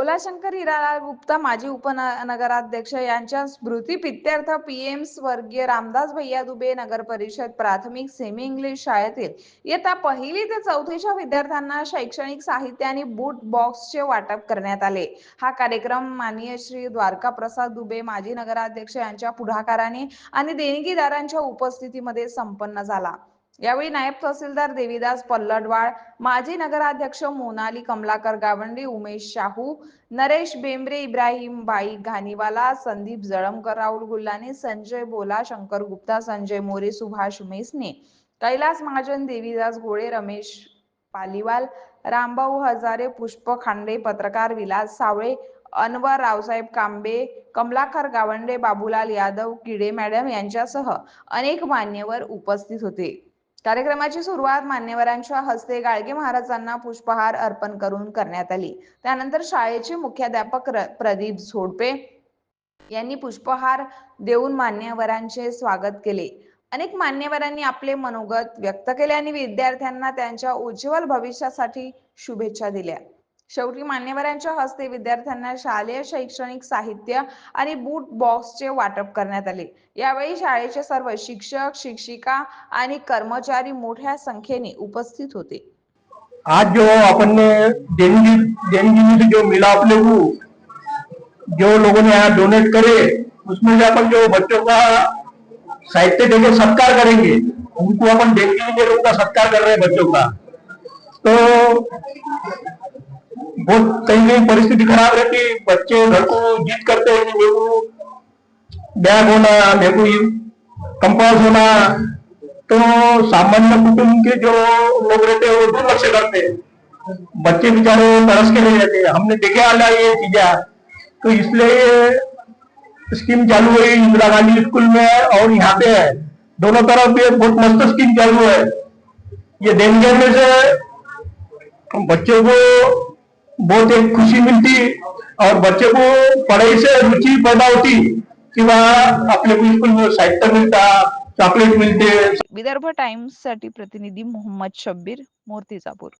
बोलाशंकर हिरालाल गुप्ता माजी उपनगराध्यक्ष यांच्या स्मृतीप्रित्यर्थ पीएम स्वर्गीय रामदास भैया दुबे नगर परिषद प्राथमिक सेमी इंग्लिश शाळेतील इयत्ता पहिली ते चौथीच्या विद्यार्थ्यांना शैक्षणिक साहित्य आणि बूट बॉक्सचे वाटप करण्यात आले. हा कार्यक्रम माननीय श्री द्वारका प्रसाद दुबे माजी नगराध्यक्ष यांच्या पुढाकाराने आणि देणगीदारांच्या उपस्थितीमध्ये संपन्न झाला. यावेळी नायब तहसीलदार देवीदास पल्लडवाळ माजी नगराध्यक्ष मोनाली कमलाकर गावंडे उमेश शाहू नरेश बेंबरे इब्राहिम बाई घानीवाला संदीप जळमकर राहुल गुल्लाने संजय बोला शंकर गुप्ता संजय मोरे सुभाष मेसने कैलास महाजन देवीदास गोळे रमेश पालीवाल रामभाऊ हजारे पुष्प खांडे पत्रकार विलास सावळे अनवर रावसाहेब कांबे कमलाकर गावंडे बाबूलाल यादव किडे मॅडम यांच्यासह अनेक मान्यवर उपस्थित होते. कार्यक्रमाची सुरुवात मान्यवरांच्या हस्ते गाडगे महाराजांना पुष्पहार अर्पण करून करण्यात आली. त्यानंतर शाळेचे मुख्याध्यापक प्रदीप झोडपे यांनी पुष्पहार देऊन मान्यवरांचे स्वागत केले. अनेक मान्यवरांनी आपले मनोगत व्यक्त केले आणि विद्यार्थ्यांना त्यांच्या उज्ज्वल भविष्यासाठी शुभेच्छा दिल्या. शेवटी मान्यवरांच्या हस्ते विद्यार्थ्यांना शालेय शैक्षणिक साहित्य आणि बूट बॉक्सचे वाटप करण्यात आले. यावेळी शाळेचे सर्व शिक्षक शिक्षिका आणि कर्मचारी मोठ्या संख्येने उपस्थित होते. आज जो अपन ने देनगी देनगी जो मिला अपने को जो लोगों ने यहाँ डोनेट करे उसमें से अपन जो बच्चों का साहित्य देके सत्कार करेंगे उनको अपन देनगी में उनका सत्कार कर रहे हैं बच्चों का. तो बहुत कहीं कहीं परिस्थिति खराब रहती बच्चे घर को जीत करते हैं मेरे को बैग होना मेरे को कंपास होना तो सामान्य कुटुंब के जो लोग रहते हैं, वो दुर्लक्ष करते हैं। बच्चे बेचारे तरस के रह जाते हैं हमने देखे आला ये चीजा। तो इसलिए स्कीम चालू हुई इंदिरा गांधी स्कूल में और यहाँ पे है। दोनों तरफ़ ये बहुत मस्त स्कीम चालू है। ये देनगे में से बच्चों को बहुत एक खुशी मिलती और बच्चे को पढ़ाई से रुचि पैदा होती कि वहाँ अपने को स्कूल साहित्य मिलता चॉकलेट मिलते। विदर्भ टाइम्ससाठी प्रतिनिधी मोहम्मद शब्बीर मूर्तिजापूर।